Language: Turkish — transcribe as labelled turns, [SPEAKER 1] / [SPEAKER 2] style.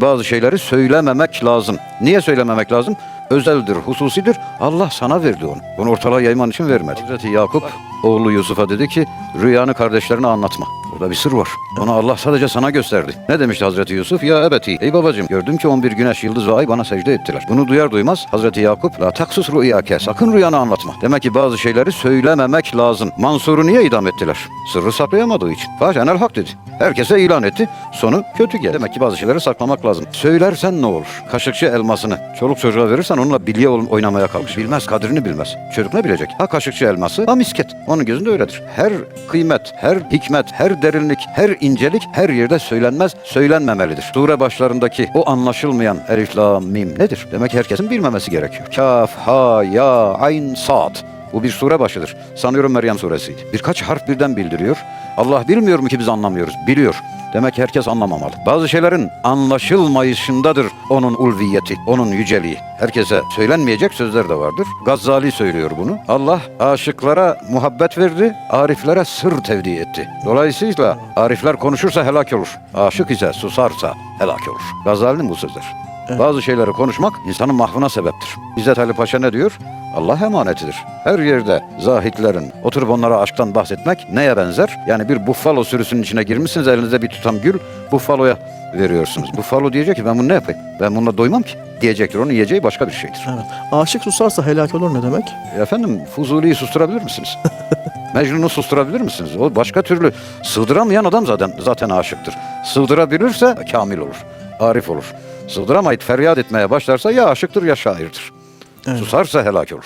[SPEAKER 1] Bazı şeyleri söylememek lazım. Niye söylememek lazım? Özeldir, hususidir. Allah sana verdi onu. Bunu ortalığa yayman için vermedi. Hazreti Yakup oğlu Yusuf'a dedi ki rüyanı kardeşlerine anlatma. Burada bir sır var. Onu Allah sadece sana gösterdi. Ne demişti Hazreti Yusuf? Ya ebeti. Ey babacığım gördüm ki 11 güneş, yıldız ve ay bana secde ettiler. Bunu duyar duymaz Hazreti Yakup la taksus rüyake. Sakın rüyanı anlatma. Demek ki bazı şeyleri söylememek lazım. Mansur'u niye idam ettiler? Sırrı saklayamadığı için. Faşenel hak dedi. Herkese ilan etti. Sonu kötü geldi. Demek ki bazı şeyleri saklamak lazım. Söylersen ne olur? Kaşıkçı elmasını çoluk çocuğa verirsen onunla bilye oynamaya kalkış. Bilmez, kadrini bilmez. Çocuk ne bilecek? Ha kaşıkçı elması, ha misket. Onun gözünde öyledir. Her kıymet, her hikmet, her derinlik, her incelik her yerde söylenmez, söylenmemelidir. Sure başlarındaki o anlaşılmayan elif, la, mim nedir? Demek herkesin bilmemesi gerekiyor. Kaf, ha, ya, ayn, sad. Bu bir sure başıdır. Sanıyorum Meryem suresiydi. Birkaç harf birden bildiriyor. Allah bilmiyor mu ki biz anlamıyoruz? Biliyor. Demek herkes anlamamalı. Bazı şeylerin anlaşılmayışındadır onun ulviyeti, onun yüceliği. Herkese söylenmeyecek sözler de vardır. Gazali söylüyor bunu. Allah aşıklara muhabbet verdi, ariflere sır tevdi etti. Dolayısıyla arifler konuşursa helak olur. Aşık ise susarsa helak olur. Gazali'nin bu sözler. Bazı şeyleri konuşmak insanın mahvına sebeptir. İzzet Ali Paşa ne diyor? Allah emanetidir. Her yerde zahitlerin oturup onlara aşktan bahsetmek neye benzer? Yani bir buffalo sürüsünün içine girmişsiniz elinizde bir tutam gül buffaloya veriyorsunuz. Buffalo diyecek ki ben bunu ne yapayım? Ben bununla doymam ki. Diyecektir. Onun yiyeceği başka bir şeydir.
[SPEAKER 2] Evet. Aşık susarsa helak olur ne demek?
[SPEAKER 1] Efendim Fuzuli'yi susturabilir misiniz? Mecnun'u susturabilir misiniz? O başka türlü sığdıramayan adam zaten zaten aşıktır. Sığdırabilirse kamil olur, arif olur. Sığdıramayıp feryat etmeye başlarsa ya aşıktır ya şairdir.
[SPEAKER 2] Evet.
[SPEAKER 1] Susarsa helak olur.